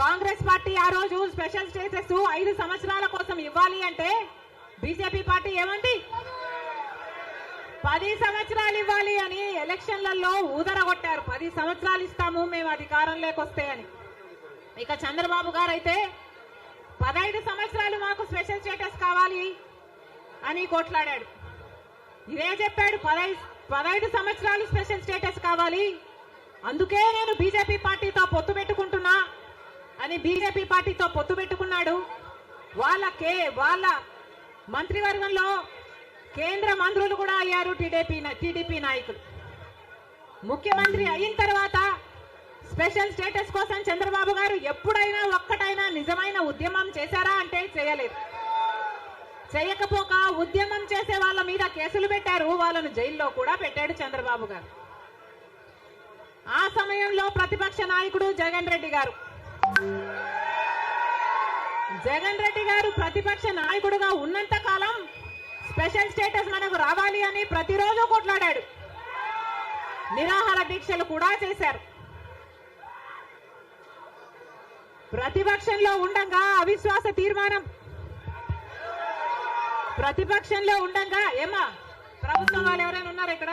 Congress party ఆ రోజు special status ఐదు సంవత్సరాల కోసం ఇవ్వాలి అంటే బీజేపీ పార్టీ ఏమంది? పది సంవత్సరాలు ఇవ్వాలి అని ఎలక్షన్లలో ఊదరగొట్టారు. పది సంవత్సరాలు ఇస్తాము మేము అధికారంలోకి వస్తే అని. ఇక చంద్రబాబు గారు అయితే పదహైదు సంవత్సరాలు మాకు స్పెషల్ స్టేటస్ కావాలి అని కొట్లాడాడు. ఇదే చెప్పాడు పదహైదు పదహైదు సంవత్సరాలు స్పెషల్ స్టేటస్ కావాలి. అందుకే నేను బీజేపీ పార్టీతో పొత్తు పెట్టుకుంటున్నా. అని బీజేపీ పార్టీతో పొత్తు పెట్టుకున్నాడు. వాళ్ళ కే వాళ్ళ మంత్రివర్గంలో కేంద్ర మంత్రులు కూడా అయ్యారు టీడీపీ టీడీపీ నాయకులు. ముఖ్యమంత్రి అయిన తర్వాత స్పెషల్ స్టేటస్ కోసం చంద్రబాబు గారు ఎప్పుడైనా ఒక్కటైనా నిజమైన ఉద్యమం చేశారా అంటే చేయలేదు. చేయకపోక ఉద్యమం చేసే వాళ్ళ మీద కేసులు పెట్టారు వాళ్ళను జైల్లో కూడా పెట్టాడు చంద్రబాబు గారు. ఆ సమయంలో ప్రతిపక్ష నాయకుడు జగన్ రెడ్డి గారు. జగన్ రెడ్డి గారు ప్రతిపక్ష నాయకుడుగా ఉన్నంత కాలం స్పెషల్ స్టేటస్ మనకు రావాలి అని ప్రతిరోజు కొట్లాడాడు. నిరాహార దీక్షలు కూడా చేశారు. ప్రతిపక్షంలో ఉండంగా అవిశ్వాస తీర్మానం. ప్రతిపక్షంలో ఉండగా ఏమా ప్రభుత్వం వాళ్ళు ఎవరైనా ఉన్నారు ఇక్కడ?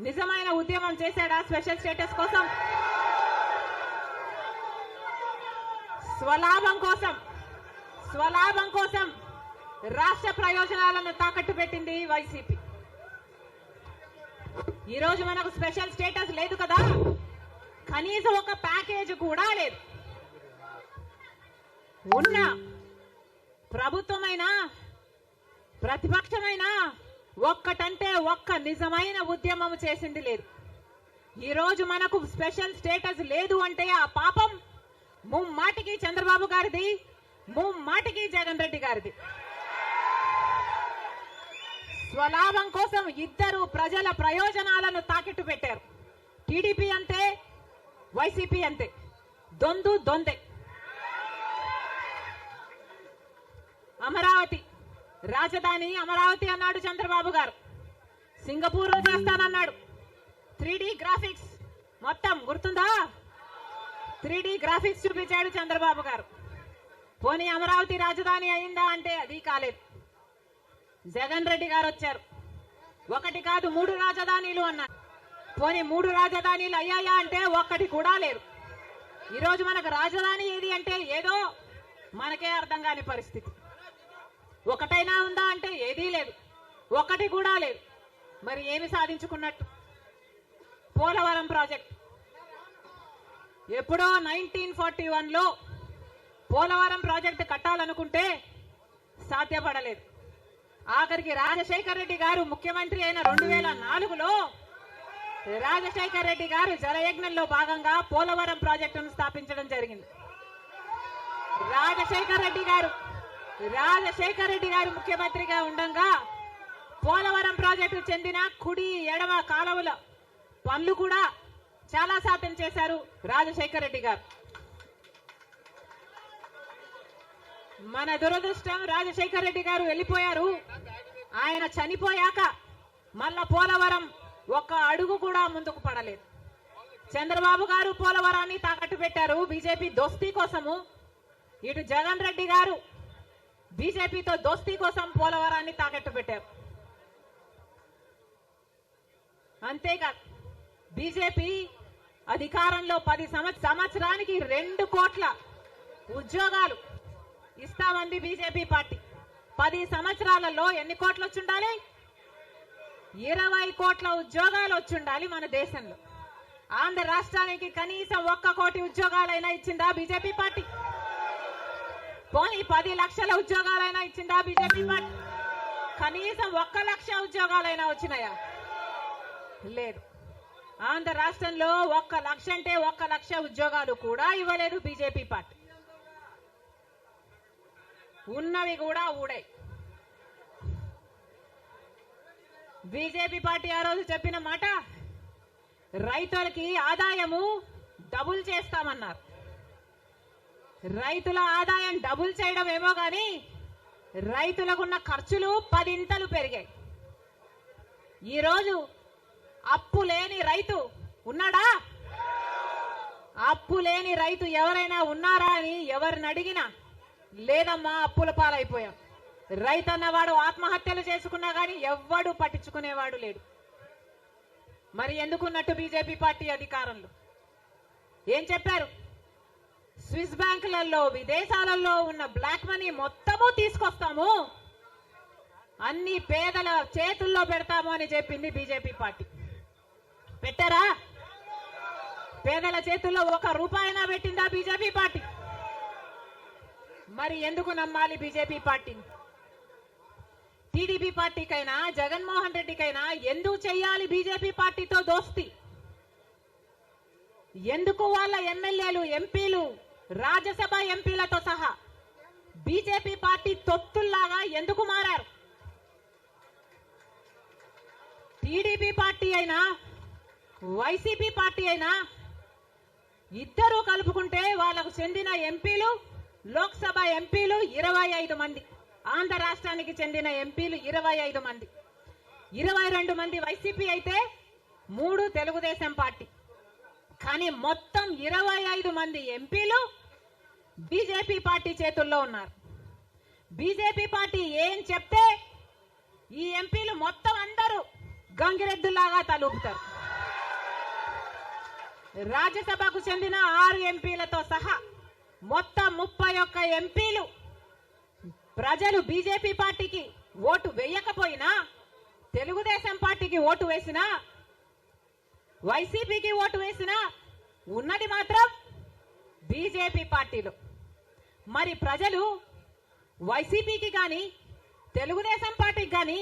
నిజమైన ఉద్యమం చేశాడా స్పెషల్ స్టేటస్ కోసం? స్వలాభం కోసం స్వలాభం కోసం రాష్ట్ర ప్రయోజనాలను తాకట్టు పెట్టింది వైసీపీ. ఈరోజు మనకు స్పెషల్ స్టేటస్ లేదు కదా? కనీసం ఒక ప్యాకేజ్ కూడా లేదు. ఉన్న ప్రభుత్వమైనా ప్రతిపక్షమైనా ఒక్కటంటే ఒక్క నిజమైన ఉద్యమం చేసింది లేదు. ఈ రోజు మనకు స్పెషల్ స్టేటస్ లేదు అంటే ఆ పాపం ముమ్మాటికి చంద్రబాబు గారిది ముమ్మాటికి జగన్ రెడ్డి గారిది. స్వలాభం కోసం ఇద్దరు ప్రజల ప్రయోజనాలను తాకిట్టు పెట్టారు. టీడీపీ అంతే వైసీపీ అంతే. దొందు దొందే. అమరావతి రాజధాని అమరావతి అన్నాడు చంద్రబాబు గారు. సింగపూర్లో చేస్తానన్నాడు. Three graphics. మొత్తం గుర్తుందా? త్రీ గ్రాఫిక్స్ చూపించాడు చంద్రబాబు గారు. పోనీ అమరావతి రాజధాని అయిందా అంటే అది కాలేదు. జగన్ రెడ్డి గారు వచ్చారు. ఒకటి కాదు మూడు రాజధానీలు అన్నారు. పోనీ మూడు రాజధానీలు అయ్యాయా అంటే ఒక్కటి కూడా లేదు. ఈరోజు మనకు రాజధాని ఏది అంటే ఏదో మనకే అర్థం కాని పరిస్థితి. ఒకటైనా ఉందా అంటే ఏదీ లేదు. ఒకటి కూడా లేదు. మరి ఏమి సాధించుకున్నట్టు? పోలవరం ప్రాజెక్ట్. ఎప్పుడో నైన్టీన్ ఫార్టీ వన్లో పోలవరం ప్రాజెక్టు కట్టాలనుకుంటే సాధ్యపడలేదు. ఆఖరికి రాజశేఖర్ రెడ్డి గారు ముఖ్యమంత్రి అయిన రెండు వేల నాలుగులో రాజశేఖర్ రెడ్డి గారు జలయజ్ఞంలో భాగంగా పోలవరం ప్రాజెక్టును స్థాపించడం జరిగింది. రాజశేఖర్ రెడ్డి గారు రాజశేఖర్ రెడ్డి గారు ముఖ్యమంత్రిగా ఉండంగా పోలవరం ప్రాజెక్టు చెందిన కుడి ఎడమ కాలువల పనులు కూడా చాలా శాతం చేశారు రాజశేఖర రెడ్డి గారు. మన దురదృష్టం రాజశేఖర్ రెడ్డి గారు వెళ్ళిపోయారు. ఆయన చనిపోయాక మళ్ళా పోలవరం ఒక్క అడుగు కూడా ముందుకు పడలేదు. చంద్రబాబు గారు పోలవరాన్ని తాకట్టు పెట్టారు. బీజేపీ దోస్తీ కోసము. ఇటు జగన్ రెడ్డి గారు బీజేపీతో దోస్తీ కోసం పోలవరాన్ని తాకట్టు పెట్టారు అంతేకాదు బీజేపీ అధికారంలో పది సంవత్సరానికి రెండు కోట్ల ఉద్యోగాలు ఇస్తామంది బీజేపీ పార్టీ. పది సంవత్సరాలలో ఎన్ని కోట్లు వచ్చుండాలి ఇరవై కోట్ల ఉద్యోగాలు వచ్చుండాలి మన దేశంలో. ఆంధ్ర రాష్ట్రానికి కనీసం ఒక్క కోటి ఉద్యోగాలైనా ఇచ్చిందా బీజేపీ పార్టీ? పోనీ పది లక్షల ఉద్యోగాలైనా ఇచ్చిందా బీజేపీ పార్టీ? కనీసం ఒక్క లక్ష ఉద్యోగాలైనా వచ్చినాయా? లేదు. ఆంధ్ర రాష్ట్రంలో ఒక్క లక్ష అంటే ఒక్క లక్ష ఉద్యోగాలు కూడా ఇవ్వలేదు బీజేపీ పార్టీ. ఉన్నవి కూడా ఊడాయి బీజేపీ పార్టీ ఆ రోజు చెప్పిన మాట రైతులకి ఆదాయము డబుల్ చేస్తామన్నారు. రైతుల ఆదాయం డబుల్ చేయడం ఏమో గాని రైతులకున్న ఖర్చులు పదింతలు పెరిగాయి. ఈరోజు అప్పు లేని రైతు ఉన్నాడా? అప్పు లేని రైతు ఎవరైనా ఉన్నారా అని ఎవరిని అడిగినా లేదమ్మా అప్పుల పాలైపోయాం. రైతు అన్నవాడు ఆత్మహత్యలు చేసుకున్నా కానీ ఎవ్వడు పట్టించుకునేవాడు లేడు. మరి ఎందుకున్నట్టు బీజేపీ పార్టీ అధికారంలో? ఏం చెప్పారు? స్విస్ బ్యాంకులలో విదేశాలలో ఉన్న బ్లాక్ మనీ మొత్తము తీసుకొస్తాము. అన్ని పేదల చేతుల్లో పెడతాము అని చెప్పింది బీజేపీ పార్టీ. పెట్టారా? పేదల చేతుల్లో ఒక రూపాయినా పెట్టిందా బీజేపీ పార్టీ? మరి ఎందుకు నమ్మాలి బీజేపీ పార్టీని? టీడీపీ పార్టీకైనా జగన్మోహన్ రెడ్డికైనా ఎందుకు చెయ్యాలి బీజేపీ పార్టీతో దోస్తి? ఎందుకు వాళ్ళ ఎమ్మెల్యేలు ఎంపీలు రాజ్యసభ ఎంపీలతో సహా బీజేపీ పార్టీ తొత్తుల్లాగా ఎందుకు మారారు? టీడీపీ పార్టీ అయినా వైసీపీ పార్టీ అయినా ఇద్దరు కలుపుకుంటే వాళ్ళకు చెందిన ఎంపీలు లోక్సభ ఎంపీలు ఇరవై ఐదు మంది ఆంధ్ర రాష్ట్రానికి చెందిన ఎంపీలు ఇరవై ఐదు మంది. ఇరవై రెండు మంది వైసీపీ అయితే మూడు తెలుగుదేశం పార్టీ. కానీ మొత్తం ఇరవై ఐదు మంది ఎంపీలు బీజేపీ పార్టీ చేతుల్లో ఉన్నారు. బీజేపీ పార్టీ ఏం చెప్తే ఈ ఎంపీలు మొత్తం అందరూ గంగిరెద్దులాగా తలుపుతారు. రాజ్యసభకు చెందిన ఆరు ఎంపీలతో సహా మొత్తం ముప్పై ఒక్క ఎంపీలు ప్రజలు బీజేపీ పార్టీకి ఓటు వేయకపోయినా తెలుగుదేశం పార్టీకి ఓటు వేసినా వైసీపీకి ఓటు వేసినా ఉన్నది మాత్రం బీజేపీ పార్టీలో. మరి ప్రజలు వైసీపీకి కానీ తెలుగుదేశం పార్టీకి కానీ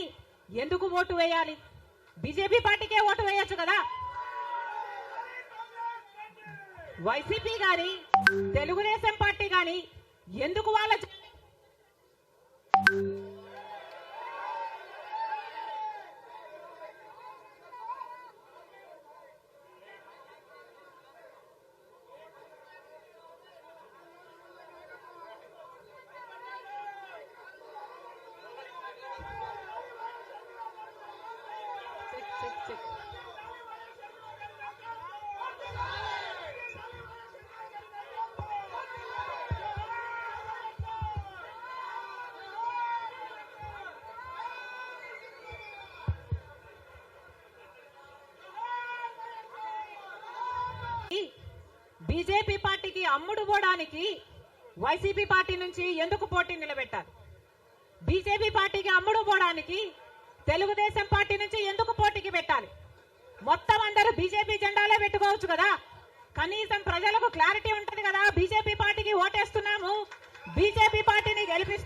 ఎందుకు ఓటు వేయాలి? బీజేపీ పార్టీకే ఓటు వేయొచ్చు కదా? వైసీపీ కానీ తెలుగుదేశం పార్టీ కానీ ఎందుకు వాళ్ళ బీజేపీ పార్టీకి అమ్ముడు పోవడానికి వైసీపీ పార్టీ నుంచి ఎందుకు పోటీ నిలబెట్టారు? బీజేపీ పార్టీకి అమ్ముడు పోవడానికి తెలుగుదేశం పార్టీ నుంచి ఎందుకు పోటీకి పెట్టాలి? మొత్తం అందరూ బీజేపీ జెండాలే పెట్టుకోవచ్చు కదా? కనీసం ప్రజలకు క్లారిటీ ఉంటది కదా? బీజేపీ పార్టీకి ఓటేస్తున్నాము. బీజేపీ పార్టీని గెలిపిస్తున్నాము.